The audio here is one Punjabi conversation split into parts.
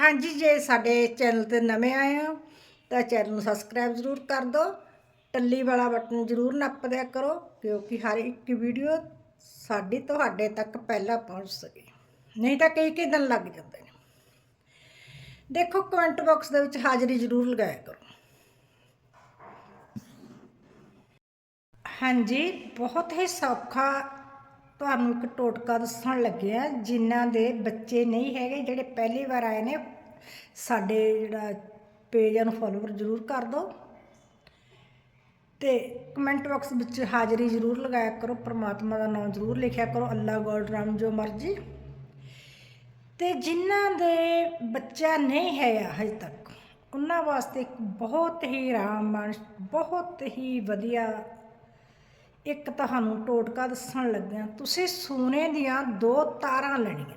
ਹਾਂਜੀ, ਜੇ ਸਾਡੇ ਚੈਨਲ ਤੇ ਨਵੇਂ ਆਏ ਹੋ, ਤਾਂ ਚੈਨਲ ਨੂੰ ਸਬਸਕ੍ਰਾਈਬ ਜ਼ਰੂਰ ਕਰ ਦਿਓ। ਟੱਲੀ ਵਾਲਾ ਬਟਨ ਜ਼ਰੂਰ ਨੱਪ ਦਿਆ ਕਰੋ, ਕਿਉਂਕਿ ਹਰ ਇੱਕ ਵੀਡੀਓ ਸਾਡੀ ਤੁਹਾਡੇ ਤੱਕ ਪਹਿਲਾਂ ਪਹੁੰਚ ਸਕੇ। ਨਹੀਂ ਤਾਂ ਕਈ ਕਈ ਦਿਨ ਲੱਗ ਜਾਂਦੇ ਨੇ। ਦੇਖੋ ਕਮੈਂਟ ਬਾਕਸ ਦੇ ਵਿੱਚ ਹਾਜ਼ਰੀ ਜ਼ਰੂਰ ਲਗਾਇਆ ਕਰੋ। ਹਾਂਜੀ, ਬਹੁਤ ਹੀ ਸੌਖਾ ਤੁਹਾਨੂੰ ਇੱਕ ਟੋਟਕਾ ਦੱਸਣ ਲੱਗੇ ਆ, ਜਿਨ੍ਹਾਂ ਦੇ ਬੱਚੇ ਨਹੀਂ ਹੈਗੇ, ਜਿਹੜੇ ਪਹਿਲੀ ਵਾਰ ਆਏ ਨੇ, ਸਾਡੇ ਜਿਹੜਾ ਪੇਜ ਨੂੰ ਫੋਲੋਵਰ ਜ਼ਰੂਰ ਕਰ ਦਿਓ। ਤੇ ਕਮੈਂਟ ਬਾਕਸ ਵਿੱਚ ਹਾਜ਼ਰੀ ਜ਼ਰੂਰ ਲਗਾਇਆ ਕਰੋ, ਪ੍ਰਮਾਤਮਾ ਦਾ ਨਾਮ ਜ਼ਰੂਰ ਲਿਖਿਆ ਕਰੋ, ਅੱਲਾ ਗੋਡ ਰਾਮ ਜੋ ਮਰਜ਼ੀ। ਤੇ ਜਿਨ੍ਹਾਂ ਦੇ ਬੱਚਾ ਨਹੀਂ ਹੈ ਹਜੇ ਤੱਕ, ਉਹਨਾਂ ਵਾਸਤੇ ਇੱਕ ਬਹੁਤ ਹੀ ਰਾਮਬਾਣ ਬਹੁਤ ਹੀ ਵਧੀਆ ਇੱਕ ਤੁਹਾਨੂੰ ਟੋਟਕਾ ਦੱਸਣ ਲੱਗਿਆ, ਤੁਸੀਂ ਸੋਨੇ ਦੀਆਂ ਦੋ ਤਾਰਾਂ ਲੈਣੀਆਂ।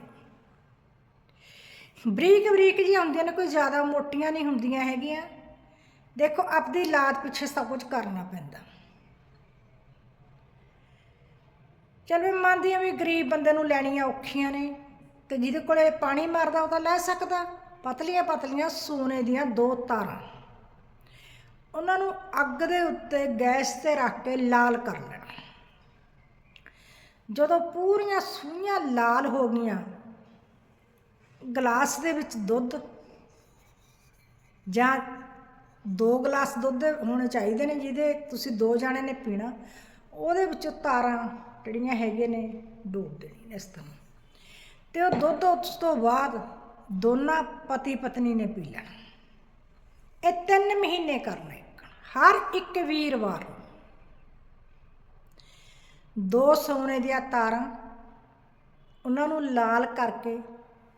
ਬਰੀਕ ਬਰੀਕ ਜੀ ਹੁੰਦੀਆਂ ਨੇ, ਕੋਈ ਜ਼ਿਆਦਾ ਮੋਟੀਆਂ ਨਹੀਂ ਹੁੰਦੀਆਂ ਹੈਗੀਆਂ। ਦੇਖੋ, ਆਪਦੀ ਲਾਤ ਪਿੱਛੇ ਸਭ ਕੁਝ ਕਰਨਾ ਪੈਂਦਾ। ਚਲੋ ਮੈਂ ਮੰਨਦੀ ਹਾਂ ਵੀ ਗਰੀਬ ਬੰਦੇ ਨੂੰ ਲੈਣੀਆਂ ਔਖੀਆਂ ਨੇ, ਤੇ ਜਿਹਦੇ ਕੋਲੇ ਪਾਣੀ ਮਾਰਦਾ ਉਹ ਤਾਂ ਲੈ ਸਕਦਾ। ਪਤਲੀਆਂ ਪਤਲੀਆਂ ਸੋਨੇ ਦੀਆਂ ਦੋ ਤਾਰਾਂ। ਉਹਨਾਂ ਨੂੰ ਅੱਗ ਦੇ ਉੱਤੇ ਗੈਸ ਤੇ ਰੱਖ ਕੇ ਲਾਲ ਕਰ ਲੈਣਾ। ਜਦੋਂ ਪੂਰੀਆਂ ਸੂਈਆਂ ਲਾਲ ਹੋ ਗਈਆਂ, ਗਲਾਸ ਦੇ ਵਿੱਚ ਦੁੱਧ ਜਾਂ ਦੋ ਗਲਾਸ ਦੁੱਧ ਹੋਣੇ ਚਾਹੀਦੇ ਨੇ ਜਿਹਦੇ ਤੁਸੀਂ ਦੋ ਜਾਣੇ ਨੇ ਪੀਣਾ, ਉਹਦੇ ਵਿੱਚੋਂ ਤਾਰਾਂ ਜਿਹੜੀਆਂ ਹੈਗੇ ਨੇ ਡੋਬ ਦੇਣੀ ਨੇ ਇਸ ਤਰ੍ਹਾਂ। ਤੇ ਉਹ ਦੁੱਧ ਉਸ ਤੋਂ ਬਾਅਦ ਦੋਨਾਂ ਪਤੀ ਪਤਨੀ ਨੇ ਪੀ ਲੈਣਾ। ਇਹ ਤਿੰਨ ਮਹੀਨੇ ਕਰਨਾ ਇੱਕ, ਹਰ ਇੱਕ ਵੀਰਵਾਰ ਦੋ ਸੋਨੇ ਦੀਆਂ ਤਾਰਾਂ ਉਹਨਾਂ ਨੂੰ ਲਾਲ ਕਰਕੇ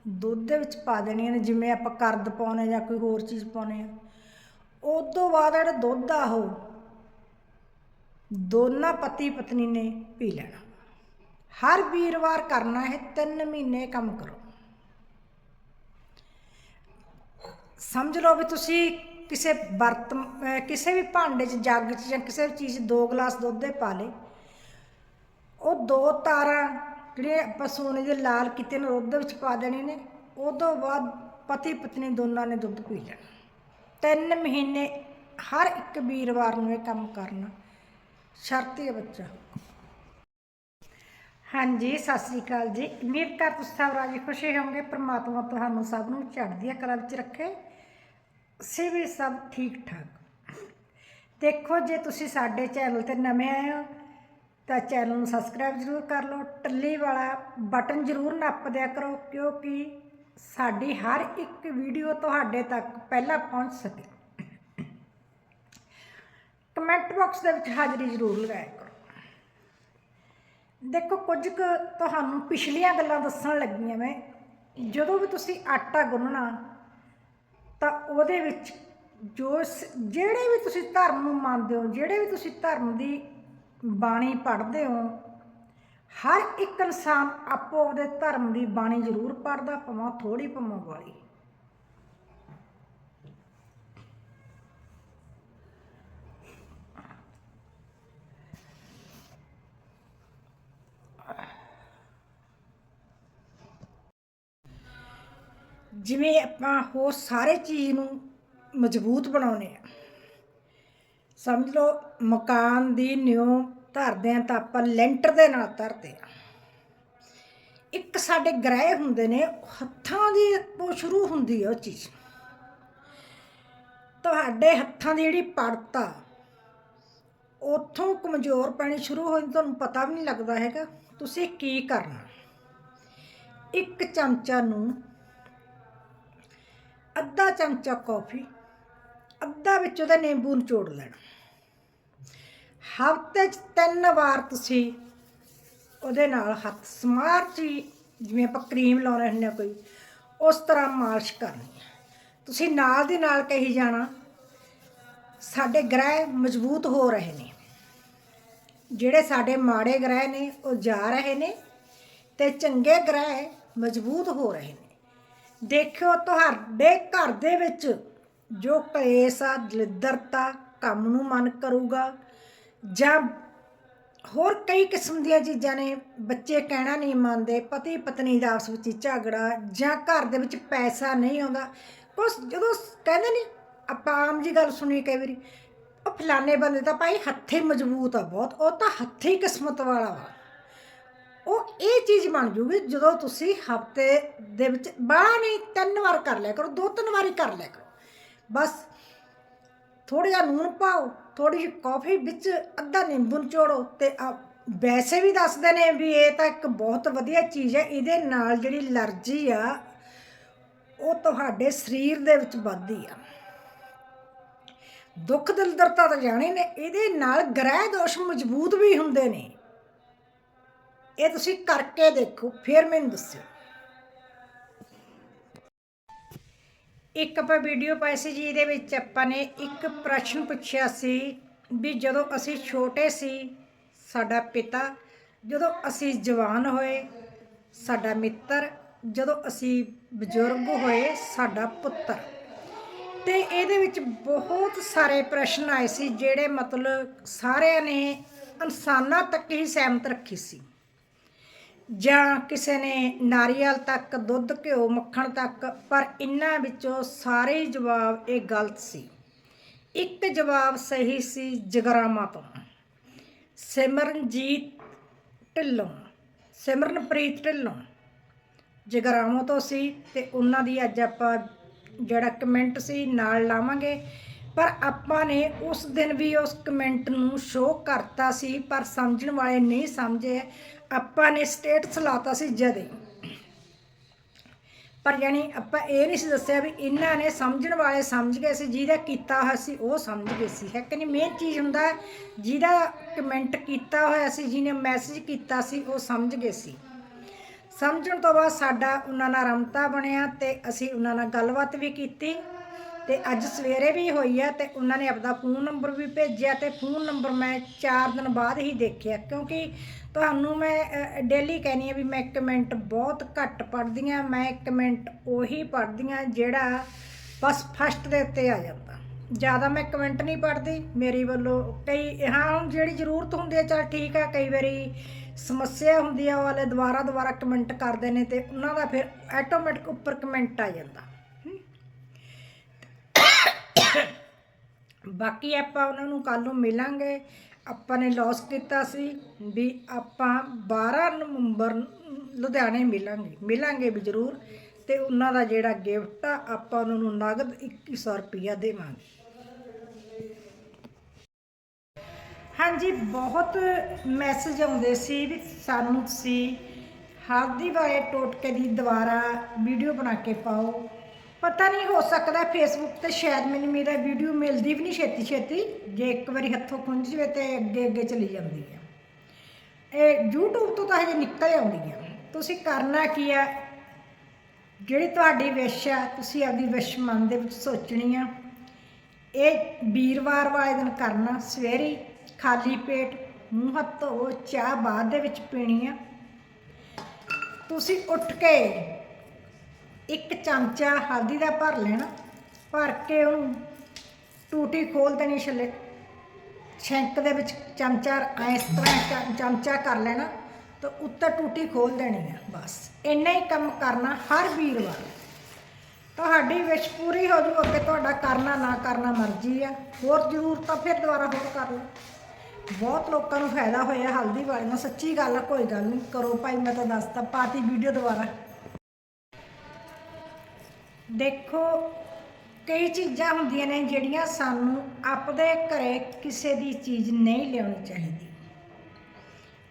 ਦੁੱਧ ਦੇ ਵਿੱਚ ਪਾ ਦੇਣੀਆਂ ਨੇ, ਜਿਵੇਂ ਆਪਾਂ ਕਰਦ ਪਾਉਨੇ ਜਾਂ ਕੋਈ ਹੋਰ ਚੀਜ਼ ਪਾਉਨੇ ਆ ਉਸ ਤੋਂ ਬਾਅਦ ਜਿਹੜਾ ਦੁੱਧ ਆ ਉਹ ਦੋਨਾਂ ਪਤੀ ਪਤਨੀ ਨੇ ਪੀ ਲੈਣਾ। ਹਰ ਵੀਰਵਾਰ ਕਰਨਾ ਹੈ 3 ਮਹੀਨੇ ਕੰਮ ਕਰੋ। ਸਮਝ ਲਓ ਵੀ ਤੁਸੀਂ ਕਿਸੇ ਬਰਤ ਕਿਸੇ ਵੀ ਭਾਂਡੇ 'ਚ, ਜੱਗ 'ਚ ਜਾਂ ਕਿਸੇ ਵੀ ਚੀਜ਼ 'ਚ ਦੋ ਗਲਾਸ ਦੁੱਧ ਦੇ ਪਾ ਲੇ ਉਹ ਦੋ ਤਾਰਾਂ ਜਿਹੜੇ ਆਪਾਂ ਸੋਨੇ ਦੇ ਲਾਲ ਕੀਤੇ ਨੇ, ਉਹਦੇ ਵਿੱਚ ਪਾ ਦੇਣੇ ਨੇ। ਉਹ ਤੋਂ ਬਾਅਦ ਪਤੀ ਪਤਨੀ ਦੋਨਾਂ ਨੇ ਦੁੱਧ ਪੀ ਲੈਣਾ। ਤਿੰਨ ਮਹੀਨੇ ਹਰ ਇੱਕ ਵੀਰਵਾਰ ਨੂੰ ਇਹ ਕੰਮ ਕਰਨਾ। ਸ਼ਰਤੀ ਹੈ ਬੱਚਾ। ਹਾਂਜੀ, ਸਤਿ ਸ੍ਰੀ ਅਕਾਲ ਜੀ। ਉਮੀਦ ਕਰ ਤੁਸੀਂ ਸਭ ਰਾਜੀ ਖੁਸ਼ੀ ਹੋਵੋਗੇ। ਪ੍ਰਮਾਤਮਾ ਤੁਹਾਨੂੰ ਸਭ ਨੂੰ ਚੜ੍ਹਦੀ ਕਲਾ ਵਿੱਚ ਰੱਖੇ। ਅਸੀਂ ਵੀ ਸਭ ਠੀਕ ਠਾਕ ਦੇਖੋ, ਜੇ ਤੁਸੀਂ ਸਾਡੇ ਚੈਨਲ ਤੇ ਨਵੇਂ ਆਏ ਹੋ ਤਾਂ ਚੈਨਲ ਨੂੰ ਸਬਸਕ੍ਰਾਈਬ ਜ਼ਰੂਰ ਕਰ ਲਓ। ਟੱਲੀ ਵਾਲਾ ਬਟਨ ਜ਼ਰੂਰ ਨੱਪ ਦਿਆ ਕਰੋ, ਕਿਉਂਕਿ ਸਾਡੀ ਹਰ ਇੱਕ ਵੀਡੀਓ ਤੁਹਾਡੇ ਤੱਕ ਪਹਿਲਾਂ ਪਹੁੰਚ ਸਕੇ। ਕਮੈਂਟ ਬਾਕਸ ਦੇ ਵਿੱਚ ਹਾਜ਼ਰੀ ਜ਼ਰੂਰ ਲਗਾਇਆ ਕਰੋ। ਦੇਖੋ, ਕੁਝ ਕੁ ਤੁਹਾਨੂੰ ਪਿਛਲੀਆਂ ਗੱਲਾਂ ਦੱਸਣ ਲੱਗੀਆਂ ਮੈਂ। ਜਦੋਂ ਵੀ ਤੁਸੀਂ ਆਟਾ ਗੁੰਨਣਾ, ਤਾਂ ਉਹਦੇ ਵਿੱਚ ਜੋ ਜਿਹੜੇ ਵੀ ਤੁਸੀਂ ਧਰਮ ਨੂੰ ਮੰਨਦੇ ਹੋ, ਜਿਹੜੇ ਵੀ ਤੁਸੀਂ ਧਰਮ ਦੀ ਬਾਣੀ ਪੜ੍ਹਦੇ ਹੋ, ਹਰ ਇੱਕ ਇਨਸਾਨ ਆਪੋ ਆਪਦੇ ਧਰਮ ਦੀ ਬਾਣੀ ਜ਼ਰੂਰ ਪੜ੍ਹਦਾ, ਭਾਵੇਂ ਥੋੜੀ ਭਾਵੇਂ ਵਾਲੀ ਜਿਵੇਂ ਆਪਾਂ ਹੋਰ ਸਾਰੇ ਚੀਜ਼ ਨੂੰ ਮਜ਼ਬੂਤ ਬਣਾਉਨੇ ਆ ਸਮਝ ਲਓ, ਮਕਾਨ ਦੀ ਨਿਉ ਧਰਦੇ ਆ ਤਾਂ ਆਪਾਂ ਲੈਂਟਰ ਦੇ ਨਾਲ ਧਰਦੇ ਆ। ਇੱਕ ਸਾਡੇ ਗ੍ਰਹਿ ਹੁੰਦੇ ਨੇ ਹੱਥਾਂ ਦੀ ਤੋਂ ਸ਼ੁਰੂ ਹੁੰਦੀ ਹੈ ਉਹ ਚੀਜ਼। ਤੁਹਾਡੇ ਹੱਥਾਂ ਦੀ ਜਿਹੜੀ ਪੜਤਾ ਆ ਉੱਥੋਂ ਕਮਜ਼ੋਰ ਪੈਣੀ ਸ਼ੁਰੂ ਹੋ ਜਾਂਦੀ, ਤੁਹਾਨੂੰ ਪਤਾ ਵੀ ਨਹੀਂ ਲੱਗਦਾ ਹੈਗਾ, ਤੁਸੀਂ ਕੀ ਕਰਨਾ। ਇੱਕ ਚਮਚਾ ਨੂੰ ਅੱਧਾ ਚਮਚਾ ਕੌਫੀ, ਅੱਧਾ ਵਿੱਚ ਉਹਦਾ ਨਿੰਬੂ ਨਿਚੋੜ ਲੈਣਾ। ਹਫ਼ਤੇ 'ਚ ਤਿੰਨ ਵਾਰ ਤੁਸੀਂ ਉਹਦੇ ਨਾਲ ਹੱਥ ਸਮਾਰ ਚ ਹੀ ਜਿਵੇਂ ਆਪਾਂ ਕਰੀਮ ਲਾਉਣੇ ਹੁੰਦੇ ਆ ਕੋਈ, ਉਸ ਤਰ੍ਹਾਂ ਮਾਲਿਸ਼ ਕਰਨੀ ਹੈ ਤੁਸੀਂ ਨਾਲ ਦੀ ਨਾਲ ਕਹੀ ਜਾਣਾ, ਸਾਡੇ ਗ੍ਰਹਿ ਮਜ਼ਬੂਤ ਹੋ ਰਹੇ ਨੇ। ਜਿਹੜੇ ਸਾਡੇ ਮਾੜੇ ਗ੍ਰਹਿ ਨੇ, ਉਹ ਜਾ ਰਹੇ ਨੇ ਤੇ ਚੰਗੇ ਗ੍ਰਹਿ ਮਜ਼ਬੂਤ ਹੋ ਰਹੇ ਨੇ। ਦੇਖਿਓ ਤੁਹਾਡੇ ਘਰ ਦੇ ਵਿੱਚ ਜੋ ਕਲੇਸ਼ ਆ, ਦਲਿੱਦਰਤਾ ਕੰਮ ਨੂੰ ਮਨ ਕਰੂਗਾ ਜਾਂ ਹੋਰ ਕਈ ਕਿਸਮ ਦੀਆਂ ਚੀਜ਼ਾਂ ਨੇ, ਬੱਚੇ ਕਹਿਣਾ ਨਹੀਂ ਮੰਨਦੇ ਪਤੀ ਪਤਨੀ ਦਾ ਆਪਸ ਵਿੱਚ ਝਗੜਾ ਜਾਂ ਘਰ ਦੇ ਵਿੱਚ ਪੈਸਾ ਨਹੀਂ ਆਉਂਦਾ। ਕੁਛ ਜਦੋਂ ਕਹਿੰਦੇ ਨਹੀਂ ਆਪਾਂ ਆਮ ਜੀ ਗੱਲ ਸੁਣੀ ਕਈ ਵਾਰੀ, ਉਹ ਫਲਾਣੇ ਬੰਦੇ ਤਾਂ ਭਾਈ ਹੱਥੇ ਮਜ਼ਬੂਤ ਆ ਬਹੁਤ, ਉਹ ਤਾਂ ਹੱਥੇ ਕਿਸਮਤ ਵਾਲਾ ਵਾ। ਉਹ ਇਹ ਚੀਜ਼ ਬਣ ਜੂਗੀ, ਜਦੋਂ ਤੁਸੀਂ ਹਫ਼ਤੇ ਦੇ ਵਿੱਚ ਬਾਹਰ ਨਹੀਂ, ਤਿੰਨ ਵਾਰ ਕਰ ਲਿਆ ਕਰੋ ਦੋ ਤਿੰਨ ਵਾਰੀ ਕਰ ਲਿਆ ਕਰੋ। ਬਸ ਥੋੜਾ ਜਿਹਾ ਨੂਨ ਪਾਓ ਥੋੜੀ ਜਿਹੀ ਕਾਫੀ ਵਿੱਚ ਅੱਧਾ ਨਿੰਬੂ ਨਿਚੋੜੋ ਤੇ ਆ ਵੈਸੇ ਵੀ ਦੱਸਦੇ ਨੇ ਵੀ ਇਹ ਤਾਂ ਇੱਕ ਬਹੁਤ ਵਧੀਆ ਚੀਜ਼ ਹੈ, ਇਹਦੇ ਨਾਲ ਜਿਹੜੀ ਅਲਰਜੀ ਆ, ਉਹ ਤੁਹਾਡੇ ਸਰੀਰ ਦੇ ਵਿੱਚ ਵੱਧਦੀ ਆ। ਦੁੱਖ ਦਲਦਰਤਾ ਤਾਂ ਜਾਣੇ ਨੇ, ਇਹਦੇ ਨਾਲ ਗ੍ਰਹਿ ਦੋਸ਼ ਮਜ਼ਬੂਤ ਵੀ ਹੁੰਦੇ ਨੇ। ਇਹ ਤੁਸੀਂ ਕਰਕੇ ਦੇਖੋ, ਫਿਰ ਮੈਨੂੰ ਦੱਸਿਓ। ਇੱਕ ਆਪਾਂ ਵੀਡੀਓ ਪਾਈ ਸੀ ਜੀ, ਇਹਦੇ ਵਿੱਚ ਆਪਾਂ ਨੇ ਇੱਕ ਪ੍ਰਸ਼ਨ ਪੁੱਛਿਆ ਸੀ ਵੀ ਜਦੋਂ ਅਸੀਂ ਛੋਟੇ ਸੀ, ਸਾਡਾ ਪਿਤਾ, ਜਦੋਂ ਅਸੀਂ ਜਵਾਨ ਹੋਏ, ਸਾਡਾ ਮਿੱਤਰ, ਜਦੋਂ ਅਸੀਂ ਬਜ਼ੁਰਗ ਹੋਏ, ਸਾਡਾ ਪੁੱਤਰ। ਤੇ ਇਹਦੇ ਵਿੱਚ ਬਹੁਤ ਸਾਰੇ ਪ੍ਰਸ਼ਨ ਆਏ ਸੀ, ਜਿਹੜੇ ਮਤਲਬ ਸਾਰਿਆਂ ਨੇ ਇਨਸਾਨਾਂ ਤੱਕ ਹੀ ਸਹਿਮਤ ਰੱਖੀ ਸੀ। ਜਾਂ ਕਿਸੇ ਨੇ ਨਾਰੀਅਲ ਤੱਕ, ਦੁੱਧ, ਘਿਓ, ਮੱਖਣ ਤੱਕ, ਪਰ ਇਹਨਾਂ ਵਿੱਚੋਂ ਸਾਰੇ ਜਵਾਬ ਇਹ ਗਲਤ ਸੀ। ਇੱਕ ਜਵਾਬ ਸਹੀ ਸੀ ਜਗਰਾਮਾ ਤੋਂ। ਸਿਮਰਨਜੀਤ ਢਿੱਲੋਂ, ਸਿਮਰਨਪ੍ਰੀਤ ਢਿੱਲੋਂ। ਜਗਰਾਮੋਂ ਤੋਂ ਸੀ ਤੇ ਉਹਨਾਂ ਦੀ ਅੱਜ ਆਪਾਂ ਜਿਹੜਾ ਕਮੈਂਟ ਸੀ ਨਾਲ ਲਾਵਾਂਗੇ। ਪਰ ਆਪਾਂ ਨੇ ਉਸ ਦਿਨ ਵੀ ਉਸ ਕਮੈਂਟ ਨੂੰ ਸ਼ੋਅ ਕਰਤਾ ਸੀ, ਪਰ ਸਮਝਣ ਵਾਲੇ ਨਹੀਂ ਸਮਝੇ। ਆਪਾਂ ਨੇ ਸਟੇਟਸ ਲਾਤਾ ਸੀ ਜਦੇ। ਪਰ ਯਾਨੀ ਆਪਾਂ ਇਹ ਨਹੀਂ ਸੀ ਦੱਸਿਆ ਵੀ ਇਹਨਾਂ ਨੇ ਸਮਝਣ ਵਾਲੇ ਸਮਝ ਗਏ ਸੀ, ਜਿਹਦਾ ਕੀਤਾ ਹੋਇਆ ਸੀ ਉਹ ਸਮਝ ਗਏ ਸੀ। ਹੈ ਕਿ ਨਹੀਂ? ਮੇਨ ਚੀਜ਼ ਹੁੰਦਾ ਜਿਹਦਾ ਕਮੈਂਟ ਕੀਤਾ ਹੋਇਆ ਸੀ, ਜਿਹਨੇ ਮੈਸੇਜ ਕੀਤਾ ਸੀ, ਉਹ ਸਮਝ ਗਏ ਸੀ। ਸਮਝਣ ਤੋਂ ਬਾਅਦ ਸਾਡਾ ਉਹਨਾਂ ਨਾਲ ਰਮਤਾ ਬਣਿਆ ਤੇ ਅਸੀਂ ਉਹਨਾਂ ਨਾਲ ਗੱਲਬਾਤ ਵੀ ਕੀਤੀ। ਤੇ ਅੱਜ ਸਵੇਰੇ ਵੀ ਹੋਈ ਆ ਤੇ ਉਹਨਾਂ ਨੇ ਆਪਦਾ ਫੋਨ ਨੰਬਰ ਵੀ ਭੇਜਿਆ ਤੇ ਫੋਨ ਨੰਬਰ ਮੈਂ 4 ਦਿਨ ਬਾਅਦ ਹੀ ਦੇਖਿਆ। ਕਿਉਂਕਿ ਤੁਹਾਨੂੰ ਮੈਂ ਡੇਲੀ ਕਹਿੰਦੀ ਆ ਵੀ ਮੈਂ ਕਮੈਂਟ ਬਹੁਤ ਘੱਟ ਪੜ੍ਹਦੀ ਆ, ਮੈਂ ਕਮੈਂਟ ਉਹੀ ਪੜ੍ਹਦੀ ਆ ਜਿਹੜਾ ਬਸ ਫਸਟ ਦੇ ਉੱਤੇ ਆ ਜਾਂਦਾ। ਜ਼ਿਆਦਾ ਮੈਂ ਕਮੈਂਟ ਨਹੀਂ ਪੜ੍ਹਦੀ, ਮੇਰੀ ਵੱਲੋਂ ਕਈ, ਹਾਂ, ਹੁਣ ਜਿਹੜੀ ਜ਼ਰੂਰਤ ਹੁੰਦੀ ਹੈ ਚਲ ਠੀਕ ਆ, ਕਈ ਵਾਰੀ ਸਮੱਸਿਆ ਹੁੰਦੀ ਆ, ਉਹ ਵਾਲੇ ਦੁਬਾਰਾ ਦੁਬਾਰਾ ਕਮੈਂਟ ਕਰਦੇ ਨੇ ਤੇ ਉਹਨਾਂ ਦਾ ਫਿਰ ਆਟੋਮੈਟਿਕ ਉੱਪਰ ਕਮੈਂਟ ਆ ਜਾਂਦਾ। ਬਾਕੀ ਆਪਾਂ ਉਹਨਾਂ ਨੂੰ ਕੱਲ ਨੂੰ ਮਿਲਾਂਗੇ। ਆਪਾਂ ਨੇ ਲੌਸ ਕੀਤਾ ਸੀ ਵੀ ਆਪਾਂ 12 ਨਵੰਬਰ ਲੁਧਿਆਣੇ ਮਿਲਾਂਗੇ। ਮਿਲਾਂਗੇ ਵੀ ਜ਼ਰੂਰ ਤੇ ਉਹਨਾਂ ਦਾ ਜਿਹੜਾ ਗਿਫਟ ਆ, ਆਪਾਂ ਉਹਨਾਂ ਨੂੰ ਨਗਦ 2100 ਰੁਪਇਆ ਦੇਵਾਂਗੇ। ਹਾਂਜੀ, ਬਹੁਤ ਮੈਸੇਜ ਆਉਂਦੇ ਸੀ ਵੀ ਸਾਨੂੰ ਤੁਸੀਂ ਹਲਦੀ ਵਾਲੇ ਟੋਟਕੇ ਦੀ ਦੁਬਾਰਾ ਵੀਡੀਓ ਬਣਾ ਕੇ ਪਾਓ। ਪਤਾ ਨਹੀਂ ਹੋ ਸਕਦਾ ਫੇਸਬੁੱਕ ਤੇ ਸ਼ਾਇਦ ਮੈਨੂੰ ਮੇਰਾ ਵੀਡੀਓ ਮਿਲਦੀ ਵੀ ਨਹੀਂ ਛੇਤੀ ਛੇਤੀ, ਜੇ ਇੱਕ ਵਾਰੀ ਹੱਥੋਂ ਖੁੰਝ ਜਵੇ ਤੇ ਅੱਗੇ ਅੱਗੇ ਚਲੀ ਜਾਂਦੀ ਹੈ ਇਹ YouTube ਤੋਂ ਤਾਂ ਹਜੇ ਨਿਕਲ ਆਉਂਦੀ ਆ। ਤੁਸੀਂ ਕਰਨਾ ਕੀ ਹੈ ਜਿਹੜੀ ਤੁਹਾਡੀ ਵਿਸ਼ ਹੈ ਤੁਸੀਂ ਆਪਦੀ ਵਿਸ਼ ਮਨ ਦੇ ਵਿੱਚ ਸੋਚਣੀ ਆ। ਇਹ ਵੀਰਵਾਰ ਵਾਲੇ ਦਿਨ ਕਰਨਾ, ਸਵੇਰੇ ਖਾਲੀ ਪੇਟ ਮੂੰਹ ਹੱਥ ਧੋਵੋ ਚਾਹ ਬਾਅਦ ਦੇ ਵਿੱਚ ਪੀਣੀ ਆ। ਤੁਸੀਂ ਉੱਠ ਕੇ ਇੱਕ ਚਮਚਾ ਹਲਦੀ ਦਾ ਭਰ ਲੈਣਾ, ਭਰ ਕੇ ਉਹਨੂੰ ਟੂਟੀ ਖੋਲ ਦੇਣੀ ਛੱਲੇ ਸ਼ੈਂਕ ਦੇ ਵਿੱਚ ਚਮਚਾ, ਇਸ ਤਰ੍ਹਾਂ ਚਮਚਾ ਕਰ ਲੈਣਾ, ਤਾਂ ਉੱਤੇ ਟੂਟੀ ਖੋਲ ਦੇਣੀ ਆ, ਬਸ। ਇੰਨਾ ਹੀ ਕੰਮ ਕਰਨਾ ਹਰ ਵੀਰਵਾਰ ਤੁਹਾਡੀ ਵਿਸ਼ ਪੂਰੀ ਹੋ ਜੂ, ਅੱਗੇ ਤੁਹਾਡਾ ਕਰਨਾ, ਨਾ ਕਰਨਾ ਮਰਜ਼ੀ ਆ। ਹੋਰ ਜ਼ਰੂਰ ਤਾਂ ਫਿਰ ਦੁਬਾਰਾ ਹੋਰ ਕਰ ਲਓ। ਬਹੁਤ ਲੋਕਾਂ ਨੂੰ ਫਾਇਦਾ ਹੋਇਆ ਹਲਦੀ ਵਾਲੀਆਂ ਸੱਚੀ ਗੱਲ ਆ, ਕੋਈ ਗੱਲ ਨਹੀਂ। ਕਰੋ ਭਾਈ, ਮੈਂ ਤਾਂ ਦੱਸਦਾ, ਪਾਤੀ ਵੀਡੀਓ ਦੁਬਾਰਾ। ਦੇਖੋ, ਕਈ ਚੀਜ਼ਾਂ ਹੁੰਦੀਆਂ ਨੇ ਜਿਹੜੀਆਂ ਸਾਨੂੰ ਆਪਦੇ ਘਰੇ ਕਿਸੇ ਦੀ ਚੀਜ਼ ਨਹੀਂ ਲਿਆਉਣੀ ਚਾਹੀਦੀ।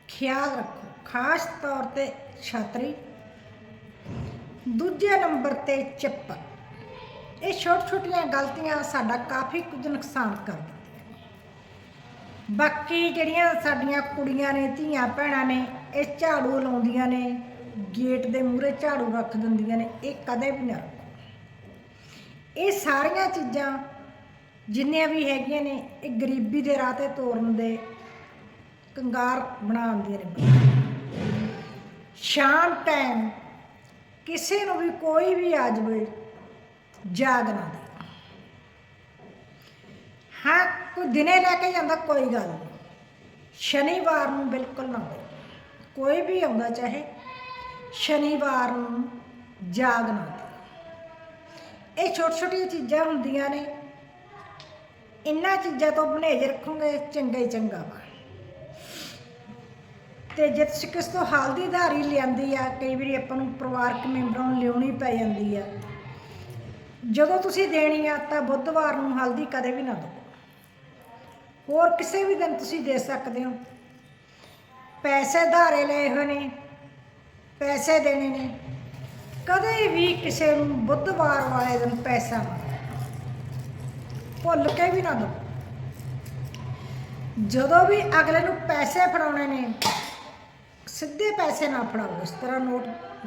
ਖਿਆਲ ਰੱਖੋ, ਖਾਸ ਤੌਰ ਤੇ ਛਤਰੀ। ਦੂਜੇ ਨੰਬਰ ਤੇ ਚੱਪਲ ਇਹ ਛੋਟ ਛੋਟੀਆਂ ਗਲਤੀਆਂ ਸਾਡਾ ਕਾਫੀ ਕੁਝ ਨੁਕਸਾਨ ਕਰ ਦਿੰਦੀਆਂ ਬਾਕੀ ਜਿਹੜੀਆਂ ਸਾਡੀਆਂ ਕੁੜੀਆਂ ਨੇ, ਧੀਆਂ ਭੈਣਾਂ ਨੇ, ਇਹ ਝਾੜੂ ਲਾਉਂਦੀਆਂ ਨੇ, ਗੇਟ ਦੇ ਮੂਹਰੇ ਝਾੜੂ ਰੱਖ ਦਿੰਦੀਆਂ ਨੇ, ਇਹ ਕਦੇ ਵੀ ਨਾ ਰੱਖੋ ਇਹ ਸਾਰੀਆਂ ਚੀਜ਼ਾਂ ਜਿੰਨੀਆਂ ਵੀ ਹੈਗੀਆਂ ਨੇ, ਇਹ ਗਰੀਬੀ ਦੇ ਰਾਹ ਤੇ ਤੋਰਨ ਦੇ ਕੰਗਾਰ ਬਣਾਉਂਦੀਆਂ ਨੇ ਸ਼ਾਮ ਟਾਈਮ ਕਿਸੇ ਨੂੰ ਵੀ ਕੋਈ ਵੀ ਆ ਜਾਵੇ, ਜਾਗ ਨਾ ਦੇ। ਹਾਂ, ਕੋਈ ਦਿਨੇ ਲੈ ਕੇ ਜਾਂਦਾ, ਕੋਈ ਗੱਲ ਨਹੀਂ। ਸ਼ਨੀਵਾਰ ਨੂੰ ਬਿਲਕੁਲ ਨਾ ਦਿਓ ਕੋਈ ਵੀ ਆਉਂਦਾ ਚਾਹੇ, ਸ਼ਨੀਵਾਰ ਨੂੰ ਜਾਗ ਨਾ ਇਹ ਛੋਟੀ ਛੋਟੀਆਂ ਚੀਜ਼ਾਂ ਹੁੰਦੀਆਂ ਨੇ। ਇਹਨਾਂ ਚੀਜ਼ਾਂ ਤੋਂ ਬਨੇਜ ਰੱਖੋਗੇ ਚੰਗਾ ਹੀ ਚੰਗਾ ਵਾ। ਤੇ ਜੇ ਤੁਸੀਂ ਕਿਸ ਤੋਂ ਹਲਦੀ ਧਾਰੀ ਲਿਆਂਦੀ ਆ, ਕਈ ਵਾਰੀ ਆਪਾਂ ਨੂੰ ਪਰਿਵਾਰਕ ਮੈਂਬਰਾਂ ਨੂੰ ਲਿਆਉਣੀ ਪੈ ਜਾਂਦੀ ਆ। ਜਦੋਂ ਤੁਸੀਂ ਦੇਣੀ ਆ, ਤਾਂ ਬੁੱਧਵਾਰ ਨੂੰ ਹਲਦੀ ਕਦੇ ਵੀ ਨਾ ਦਿਓ। ਹੋਰ ਕਿਸੇ ਵੀ ਦਿਨ ਤੁਸੀਂ ਦੇ ਸਕਦੇ ਹੋ। ਪੈਸੇ ਧਾਰੇ ਲਏ ਹੋਏ ਨੇ, ਪੈਸੇ ਦੇਣੇ ਨੇ। ਕਦੇ ਵੀ ਕਿਸੇ ਨੂੰ ਬੁੱਧਵਾਰ ਵਾਲੇ ਦਿਨ ਪੈਸਾ ਨਾ ਦਿਓ। ਭੁੱਲ ਕੇ ਵੀ ਨਾ ਦਿਓ ਜਦੋਂ ਵੀ ਅਗਲੇ ਨੂੰ ਪੈਸੇ ਫੜਾਉਣੇ ਨੇ, ਸਿੱਧੇ ਪੈਸੇ ਨਾ ਫੜਾਓ। ਇਸ ਤਰ੍ਹਾਂ ਨੋਟ,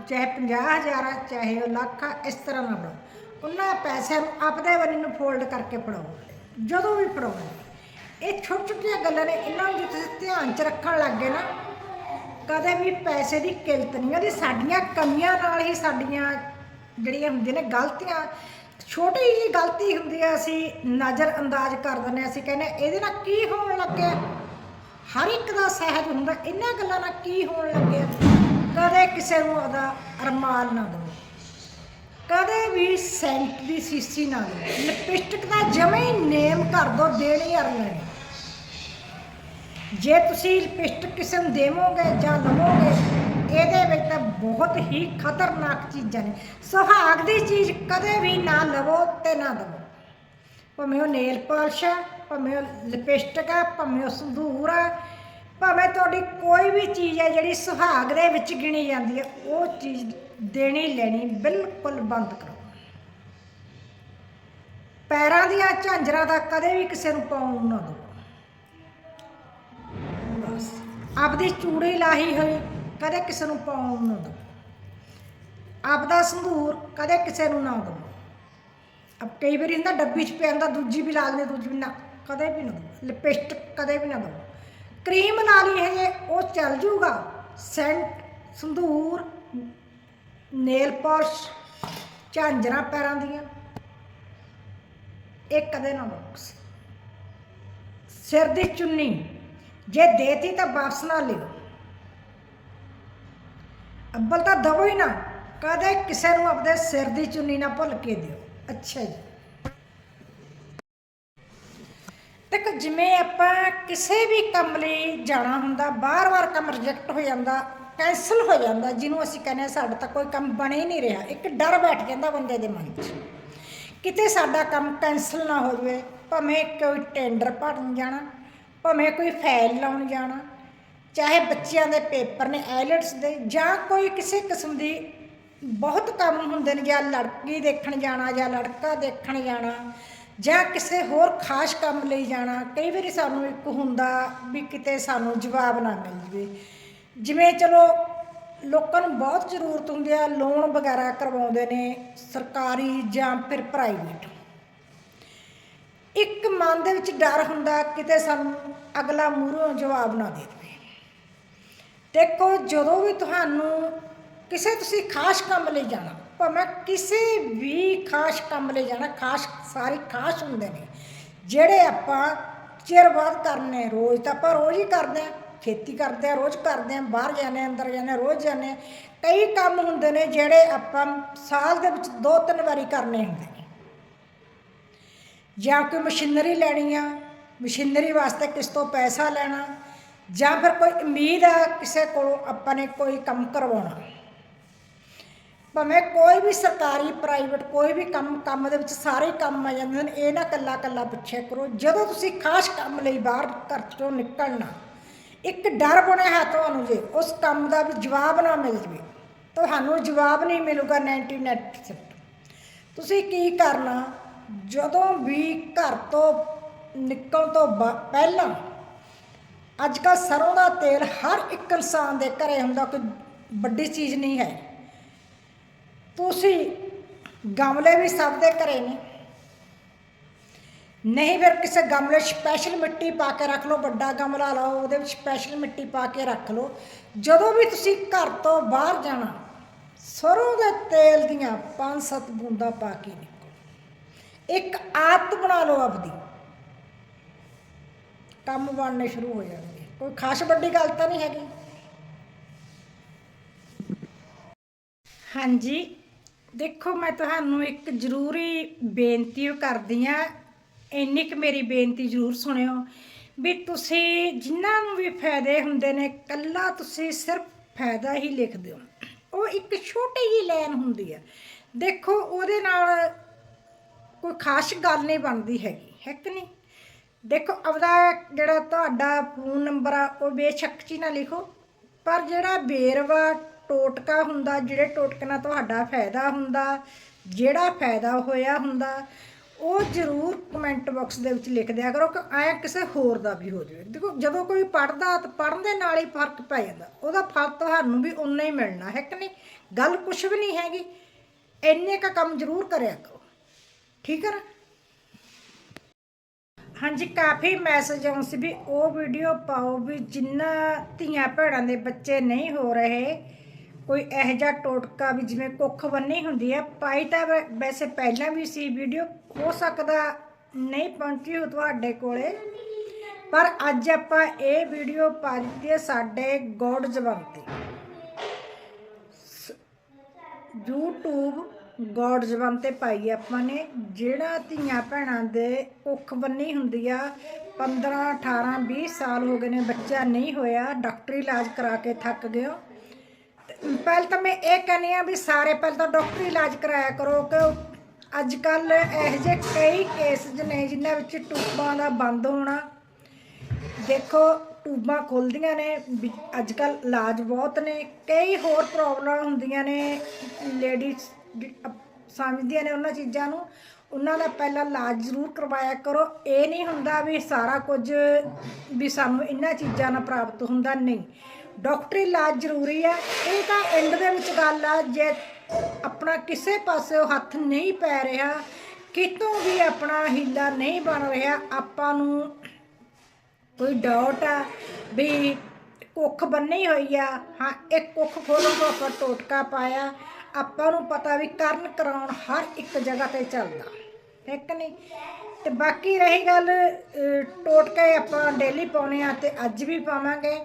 ਚਾਹੇ 50000 ਆ, ਚਾਹੇ ਉਹ ਲੱਖ ਆ, ਇਸ ਤਰ੍ਹਾਂ ਨਾ ਫੜਾਓ। ਉਹਨਾਂ ਪੈਸਿਆਂ ਨੂੰ ਆਪਦੇ ਬੰਨੇ ਨੂੰ ਫੋਲਡ ਕਰਕੇ ਫੜਾਓ। ਜਦੋਂ ਵੀ ਫੜਾਉਣਾ ਇਹ ਛੋਟੀ ਛੋਟੀਆਂ ਗੱਲਾਂ ਨੇ, ਇਹਨਾਂ ਨੂੰ ਜੇ ਤੁਸੀਂ ਧਿਆਨ 'ਚ ਰੱਖਣ ਲੱਗ ਗਏ ਨਾ ਕਦੇ ਵੀ ਪੈਸੇ ਦੀ ਕਿਲਤ ਨਹੀਂ ਉਹਦੀ ਸਾਡੀਆਂ ਕਮੀਆਂ ਨਾਲ ਹੀ ਸਾਡੀਆਂ ਜਿਹੜੀਆਂ ਹੁੰਦੀਆਂ ਨੇ ਗਲਤੀਆਂ ਛੋਟੀ ਜਿਹੀ ਗਲਤੀ ਹੁੰਦੀ ਆ ਅਸੀਂ ਨਜ਼ਰ ਅੰਦਾਜ਼ ਕਰ ਦਿੰਦੇ ਹਾਂ ਅਸੀਂ ਕਹਿੰਦੇ ਹਾਂ, ਇਹਦੇ ਨਾਲ ਕੀ ਹੋਣ ਲੱਗਿਆ? ਹਰ ਇੱਕ ਦਾ ਸਹਿਜ ਹੁੰਦਾ ਇਹਨਾਂ ਗੱਲਾਂ ਨਾਲ ਕੀ ਹੋਣ ਲੱਗਿਆ? ਕਦੇ ਕਿਸੇ ਨੂੰ ਉਹਦਾ ਅਰਮਾਨ ਨਾ ਦਿਓ ਕਦੇ ਵੀ ਸੈਂਟ ਦੀ ਸੀਸੀ ਨਾ ਦਿਓ ਲਿਪਸਟਿਕ ਦਾ ਜਮੇ ਹੀ ਨੇਮ ਕਰ ਦੋ ਦੇਣੀ ਅਰ ਲੈਣੀ ਜੇ ਤੁਸੀਂ ਲਿਪਸਟਿਕ ਕਿਸੇ ਨੂੰ ਦੇਵੋਗੇ ਜਾਂ ਲਵੋਗੇ, ਇਹਦੇ ਵਿੱਚ ਤਾਂ ਬਹੁਤ ਹੀ ਖਤਰਨਾਕ ਚੀਜ਼ਾਂ ਨੇ। ਸੁਹਾਗ ਦੀ ਚੀਜ਼ ਕਦੇ ਵੀ ਨਾ ਲਵੋ ਤੇ ਨਾ ਦਵੋ। ਭਾਵੇਂ ਉਹ ਨੇਲ ਪਾਲਿਸ਼ ਹੈ ਭਾਵੇਂ ਉਹ ਲਿਪਸਟਿਕ ਹੈ ਭਾਵੇਂ ਉਹ ਸੰਧੂਰ ਆ, ਭਾਵੇਂ ਤੁਹਾਡੀ ਕੋਈ ਵੀ ਚੀਜ਼ ਹੈ ਜਿਹੜੀ ਸੁਹਾਗ ਦੇ ਵਿੱਚ ਗਿਣੀ ਜਾਂਦੀ ਹੈ ਉਹ ਚੀਜ਼ ਦੇਣੀ ਲੈਣੀ ਬਿਲਕੁਲ ਬੰਦ ਕਰੋ। ਪੈਰਾਂ ਦੀਆਂ ਝਾਂਜਰਾਂ ਦਾ ਕਦੇ ਵੀ ਕਿਸੇ ਨੂੰ ਪਾਉਣ ਨਾ ਦਿਓ ਬਸ ਆਪਦੀ ਚੂੜੀ ਲਾਹੀ ਹੋਈ ਕਦੇ ਕਿਸੇ ਨੂੰ ਪਾਉਣ ਨਾ ਦਿਓ ਆਪਦਾ ਸੰਧੂਰ ਕਦੇ ਕਿਸੇ ਨੂੰ ਨਾ ਦਿਓ ਅਬ ਕਈ ਵਾਰੀ ਹੁੰਦਾ, ਡੱਬੀ 'ਚ ਪਿਆ ਹੁੰਦਾ, ਦੂਜੀ ਵੀ ਲਾ ਲੈਂਦੇ ਦੂਜੀ ਵੀ ਨਾ, ਕਦੇ ਵੀ ਨਾ ਦਿਓ ਲਿਪਸਟਿਕ ਕਦੇ ਵੀ ਨਾ ਦਿਓ ਕਰੀਮ ਲਾ ਲਈ ਹੈ ਜੇ ਉਹ ਚੱਲ ਜੂਗਾ, ਸੈਂਟ, ਸੰਧੂਰ, ਨੇਲ ਪਾਲਿਸ਼, ਝਾਂਜਰਾਂ ਪੈਰਾਂ ਦੀਆਂ, ਇਹ ਕਦੇ ਨਾ ਦਿਓ ਸਿਰ ਦੀ ਚੁੰਨੀ ਜੇ ਦੇਤੀ ਤਾਂ ਵਾਪਸ ਨਾ ਲਿਓ। ਅੱਬਲ ਤਾਂ ਦਵੋ ਹੀ ਨਾ, ਕਦੇ ਕਿਸੇ ਨੂੰ ਆਪਣੇ ਸਿਰ ਦੀ ਚੁੰਨੀ ਨਾ ਭੁੱਲ ਕੇ ਦਿਓ। ਅੱਛਾ ਜੀ। ਦੇਖੋ ਜਿਵੇਂ ਆਪਾਂ ਕਿਸੇ ਵੀ ਕੰਮ ਲਈ ਜਾਣਾ ਹੁੰਦਾ, ਬਾਰ-ਬਾਰ ਕੰਮ ਰਿਜੈਕਟ ਹੋ ਜਾਂਦਾ ਕੈਂਸਲ ਹੋ ਜਾਂਦਾ, ਜਿਹਨੂੰ ਅਸੀਂ ਕਹਿੰਦੇ ਹਾਂ ਸਾਡਾ ਤਾਂ ਕੋਈ ਕੰਮ ਬਣੇ ਹੀ ਨਹੀਂ ਰਿਹਾ, ਇੱਕ ਡਰ ਬੈਠ ਜਾਂਦਾ ਬੰਦੇ ਦੇ ਮਨ 'ਚ। ਕਿਤੇ ਸਾਡਾ ਕੰਮ ਕੈਂਸਲ ਨਾ ਹੋ ਜਾਵੇ, ਭਾਵੇਂ ਕੋਈ ਟੈਂਡਰ ਭਰਨ ਜਾਣਾ ਭਾਵੇਂ ਕੋਈ ਫਾਈਲ ਲਾਉਣ ਜਾਣਾ, ਚਾਹੇ ਬੱਚਿਆਂ ਦੇ ਪੇਪਰ ਨੇ ਆਇਲਟਸ ਦੇ, ਜਾਂ ਕੋਈ ਕਿਸੇ ਕਿਸਮ ਦੀ ਬਹੁਤ ਕੰਮ ਹੁੰਦੇ ਨੇ, ਜਾਂ ਲੜਕੀ ਦੇਖਣ ਜਾਣਾ, ਜਾਂ ਲੜਕਾ ਦੇਖਣ ਜਾਣਾ, ਜਾਂ ਕਿਸੇ ਹੋਰ ਖਾਸ ਕੰਮ ਲਈ ਜਾਣਾ, ਕਈ ਵਾਰੀ ਸਾਨੂੰ ਇੱਕ ਹੁੰਦਾ ਵੀ ਕਿਤੇ ਸਾਨੂੰ ਜਵਾਬ ਨਾ ਮਿਲ ਜਵੇ। ਜਿਵੇਂ ਚਲੋ, ਲੋਕਾਂ ਨੂੰ ਬਹੁਤ ਜ਼ਰੂਰਤ ਹੁੰਦੀ ਆ, ਲੋਨ ਵਗੈਰਾ ਕਰਵਾਉਂਦੇ ਨੇ, ਸਰਕਾਰੀ ਜਾਂ ਫਿਰ ਪ੍ਰਾਈਵੇਟ ਇੱਕ ਮਨ ਦੇ ਵਿੱਚ ਡਰ ਹੁੰਦਾ ਕਿਤੇ ਸਾਨੂੰ ਅਗਲਾ ਮੂਹਰੋਂ ਜਵਾਬ ਨਾ ਦੇ ਦੇਵੇ ਦੇਖੋ ਜਦੋਂ ਵੀ ਤੁਹਾਨੂੰ ਕਿਸੇ ਤੁਸੀਂ ਖਾਸ ਕੰਮ ਲਈ ਜਾਣਾ ਭਾਵੇਂ ਕਿਸੇ ਵੀ ਖਾਸ ਕੰਮ ਲਈ ਜਾਣਾ ਖਾਸ ਸਾਰੇ ਖਾਸ ਹੁੰਦੇ ਨੇ ਜਿਹੜੇ ਆਪਾਂ ਚਿਰ ਬਾਅਦ ਕਰਨੇ ਰੋਜ਼ ਤਾਂ ਆਪਾਂ ਰੋਜ਼ ਹੀ ਕਰਦੇ ਆ ਖੇਤੀ ਕਰਦੇ ਆ ਰੋਜ਼ ਕਰਦੇ ਆ ਬਾਹਰ ਜਾਂਦੇ ਹਾਂ, ਅੰਦਰ ਜਾਂਦੇ ਹਾਂ, ਰੋਜ਼ ਜਾਂਦੇ ਹਾਂ। ਕਈ ਕੰਮ ਹੁੰਦੇ ਨੇ ਜਿਹੜੇ ਆਪਾਂ ਸਾਲ ਦੇ ਵਿੱਚ ਦੋ ਤਿੰਨ ਵਾਰੀ ਕਰਨੇ ਹੁੰਦੇ ਜਾਂ ਕੋਈ ਮਸ਼ੀਨਰੀ ਲੈਣੀ ਆ, ਮਸ਼ੀਨਰੀ ਵਾਸਤੇ ਕਿਸ ਤੋਂ ਪੈਸਾ ਲੈਣਾ, ਜਾਂ ਫਿਰ ਕੋਈ ਉਮੀਦ ਆ ਕਿਸੇ ਕੋਲੋਂ ਆਪਾਂ ਨੇ ਕੋਈ ਕੰਮ ਕਰਵਾਉਣਾ। ਭਾਵੇਂ ਕੋਈ ਵੀ ਸਰਕਾਰੀ ਪ੍ਰਾਈਵੇਟ ਕੋਈ ਵੀ ਕੰਮ ਕੰਮ ਦੇ ਵਿੱਚ ਸਾਰੇ ਕੰਮ ਆ ਜਾਂਦੇ ਨੇ ਇਹ ਨਾ ਕੱਲਾ ਕੱਲਾ ਪੁੱਛਿਆ ਕਰੋ, ਜਦੋਂ ਤੁਸੀਂ ਖਾਸ ਕੰਮ ਲਈ ਬਾਹਰ ਘਰ ਚੋਂ ਨਿਕਲਣਾ, ਇੱਕ ਡਰ ਬਣਿਆ ਹੈ ਤੁਹਾਨੂੰ ਜੇ, ਉਸ ਕੰਮ ਦਾ ਵੀ ਜਵਾਬ ਨਾ ਮਿਲ ਜਵੇ। ਤੁਹਾਨੂੰ ਜਵਾਬ ਨਹੀਂ ਮਿਲੂਗਾ 99% ਤੁਸੀਂ ਕੀ ਕਰਨਾ ਜਦੋਂ ਵੀ ਘਰ ਤੋਂ ਨਿਕਲਣ ਤੋਂ ਬਾ- ਪਹਿਲਾਂ ਅੱਜ ਕੱਲ੍ਹ ਸਰੋਂ ਦਾ ਤੇਲ ਹਰ ਇੱਕ ਇਨਸਾਨ ਦੇ ਘਰੇ ਹੁੰਦਾ, ਕੋਈ ਵੱਡੀ ਚੀਜ਼ ਨਹੀਂ ਹੈ। ਤੁਸੀਂ ਗਮਲੇ ਵੀ ਸਭ ਦੇ ਘਰੇ ਨੇ। ਨਹੀਂ ਫਿਰ ਕਿਸੇ ਗਮਲੇ ਸਪੈਸ਼ਲ ਮਿੱਟੀ ਪਾ ਕੇ ਰੱਖ ਲਓ, ਵੱਡਾ ਗਮਲਾ ਲਾਓ, ਉਹਦੇ ਵਿੱਚ ਸਪੈਸ਼ਲ ਮਿੱਟੀ ਪਾ ਕੇ ਰੱਖ ਲਓ। ਜਦੋਂ ਵੀ ਤੁਸੀਂ ਘਰ ਤੋਂ ਬਾਹਰ ਜਾਣਾ ਸਰੋਂ ਦੇ ਤੇਲ ਦੀਆਂ 5-7 ਬੂੰਦਾਂ ਪਾ ਕੇ ਨਿਕਲੋ ਇੱਕ ਆਦਤ ਬਣਾ ਲਓ ਆਪਦੀ। ਕੰਮ ਬਣਨੇ ਸ਼ੁਰੂ ਹੋ ਜਾਣਗੇ। ਕੋਈ ਖਾਸ ਵੱਡੀ ਗੱਲ ਤਾਂ ਨਹੀਂ ਹੈਗੀ। ਹਾਂਜੀ। ਦੇਖੋ, ਮੈਂ ਤੁਹਾਨੂੰ ਇੱਕ ਜ਼ਰੂਰੀ ਬੇਨਤੀ ਕਰਦੀ ਆ ਇੰਨੀ ਕੁ ਮੇਰੀ ਬੇਨਤੀ ਜ਼ਰੂਰ ਸੁਣਿਓ ਵੀ ਤੁਸੀਂ ਜਿਨ੍ਹਾਂ ਨੂੰ ਵੀ ਫਾਇਦੇ ਹੁੰਦੇ ਨੇ ਕੱਲਾ ਤੁਸੀਂ ਸਿਰਫ ਫਾਇਦਾ ਹੀ ਲਿਖਦੇ ਹੋ ਉਹ ਇੱਕ ਛੋਟੀ ਜਿਹੀ ਲਾਈਨ ਹੁੰਦੀ ਆ ਦੇਖੋ, ਉਹਦੇ ਨਾਲ ਕੋਈ ਖਾਸ ਗੱਲ ਨਹੀਂ ਬਣਦੀ ਹੈਗੀ, ਹੈ ਕਿ ਨਹੀਂ? ਦੇਖੋ, ਆਪਦਾ ਜਿਹੜਾ ਤੁਹਾਡਾ ਫੋਨ ਨੰਬਰ ਆ, ਉਹ ਬੇਸ਼ੱਕ ਚ ਹੀ ਨਾ ਲਿਖੋ, ਪਰ ਜਿਹੜਾ ਬੇਰਵਾ ਟੋਟਕਾ ਹੁੰਦਾ, ਜਿਹੜੇ ਟੋਟਕੇ ਨਾਲ ਤੁਹਾਡਾ ਫਾਇਦਾ ਹੁੰਦਾ, ਜਿਹੜਾ ਫਾਇਦਾ ਹੋਇਆ ਹੁੰਦਾ, ਉਹ ਜ਼ਰੂਰ ਕਮੈਂਟ ਬਾਕਸ ਦੇ ਵਿੱਚ ਲਿਖ ਦਿਆ ਕਰੋ ਕਿ ਐ ਕਿਸੇ ਹੋਰ ਦਾ ਵੀ ਹੋ ਜਾਵੇ। ਦੇਖੋ, ਜਦੋਂ ਕੋਈ ਪੜਦਾ ਤਾਂ ਪੜਨ ਦੇ ਨਾਲ ਹੀ ਫ਼ਰਕ ਪੈ ਜਾਂਦਾ। ਉਹਦਾ ਫਲ ਤੁਹਾਨੂੰ ਵੀ ਉਨਾ ਹੀ ਮਿਲਣਾ, ਹੈ ਕਿ ਨਹੀਂ? ਗੱਲ ਕੁਝ ਵੀ ਨਹੀਂ ਹੈਗੀ। ਇੰਨੇ ਕਾ ਕੰਮ ਜ਼ਰੂਰ ਕਰਿਆ ਕਰੋ। ਠੀਕ ਹੈ ਨਾ? ਹਾਂਜੀ, ਕਾਫੀ ਮੈਸੇਜ ਆਉਂ ਸੀ ਵੀ ਉਹ ਵੀਡੀਓ ਪਾਓ ਵੀ ਜਿੰਨਾ ਧੀਆਂ ਭੈਣਾਂ ਦੇ ਬੱਚੇ ਨਹੀਂ ਹੋ ਰਹੇ, ਕੋਈ ਇਹੋ ਜਿਹਾ ਟੋਟਕਾ ਵੀ ਜਿਵੇਂ ਕੁੱਖ ਬੰਨੀ ਹੁੰਦੀ ਹੈ ਪਾਈ ਤਾਂ ਵੈਸੇ ਪਹਿਲਾਂ ਵੀ ਸੀ ਵੀਡੀਓ ਹੋ ਸਕਦਾ ਨਹੀਂ ਪਹੁੰਚੀ ਹੋ ਤੁਹਾਡੇ ਕੋਲੇ, ਪਰ ਅੱਜ ਆਪਾਂ ਇਹ ਵੀਡੀਓ ਪਾ ਦਿੱਤੀ ਹੈ ਸਾਡੇ ਗੋਡ ਜ਼ਬਾਨ ਤੇ YouTube ਗੋਡ ਜ਼ਬਾਨ ਤੇ ਪਾਈ ਆਪਾਂ ਨੇ। ਜਿਹੜਾ ਧੀਆਂ ਭੈਣਾਂ ਦੇ ਕੁੱਖ ਬੰਨੀ ਹੁੰਦੀ ਆ 15 18 20 ਸਾਲ ਹੋ ਗਏ ਨੇ, ਬੱਚਾ ਨਹੀਂ ਹੋਇਆ, ਡਾਕਟਰੀ ਇਲਾਜ ਕਰਾ ਕੇ ਥੱਕ ਗਏ ਹੋ। ਤੇ ਪਹਿਲ ਤਾਂ ਮੈਂ ਇਹ ਕਹਿੰਦੀ ਆ ਵੀ ਸਾਰੇ ਪਹਿਲ ਤਾਂ ਡਾਕਟਰੀ ਇਲਾਜ ਕਰਾਇਆ ਕਰੋ ਕਿ ਅੱਜ ਕੱਲ ਇਹੋ ਜਿਹੇ ਕਈ ਕੇਸ ਨੇ ਜਿਨ੍ਹਾਂ ਵਿੱਚ ਟੂਬਾਂ ਦਾ ਬੰਦ ਹੋਣਾ। ਦੇਖੋ, ਟੂਬਾਂ ਖੁੱਲਦੀਆਂ ਨੇ, ਵੀ ਅੱਜ ਕੱਲ ਇਲਾਜ ਬਹੁਤ ਨੇ। ਕਈ ਹੋਰ ਪ੍ਰੋਬਲਮ ਹੁੰਦੀਆਂ ਨੇ, ਲੇਡੀਜ਼ ਸਮਝਦੀਆਂ ਨੇ ਉਹਨਾਂ ਚੀਜ਼ਾਂ ਨੂੰ, ਉਹਨਾਂ ਦਾ ਪਹਿਲਾਂ ਇਲਾਜ ਜ਼ਰੂਰ ਕਰਵਾਇਆ ਕਰੋ। ਇਹ ਨਹੀਂ ਹੁੰਦਾ ਵੀ ਸਾਰਾ ਕੁਝ ਵੀ ਸਾਨੂੰ ਇਹਨਾਂ ਚੀਜ਼ਾਂ ਨਾਲ ਪ੍ਰਾਪਤ ਹੁੰਦਾ, ਨਹੀਂ। ਡਾਕਟਰੀ ਇਲਾਜ ਜ਼ਰੂਰੀ ਹੈ ਇਹ ਤਾਂ ਐਂਡ ਦੇ ਵਿੱਚ ਗੱਲ ਆ, ਜੇ ਆਪਣਾ ਕਿਸੇ ਪਾਸੇ ਹੱਥ ਨਹੀਂ ਪੈ ਰਿਹਾ, ਕਿਤੋਂ ਵੀ ਆਪਣਾ ਹੀਲਾ ਨਹੀਂ ਬਣ ਰਿਹਾ, ਆਪਾਂ ਨੂੰ ਕੋਈ ਡਾਊਟ ਆ ਵੀ ਕੁੱਖ ਬੰਨੀ ਹੋਈ ਆ। ਹਾਂ, ਇੱਕ ਕੁੱਖ ਖੋਲਣ ਤੋਂ ਆਪਾਂ ਟੋਟਕਾ ਪਾਇਆ। ਆਪਾਂ ਨੂੰ ਪਤਾ ਵੀ ਕਰਨ ਕਰਾਉਣ ਹਰ ਇੱਕ ਜਗ੍ਹਾ ਤੇ ਚੱਲਦਾ, ਠੀਕ ਨਹੀਂ ਤੇ ਬਾਕੀ ਰਹੀ ਗੱਲ ਟੋਟਕੇ ਆਪਾਂ ਡੇਲੀ ਪਾਉਨੇ ਆ ਤੇ ਅੱਜ ਵੀ ਪਾਵਾਂਗੇ।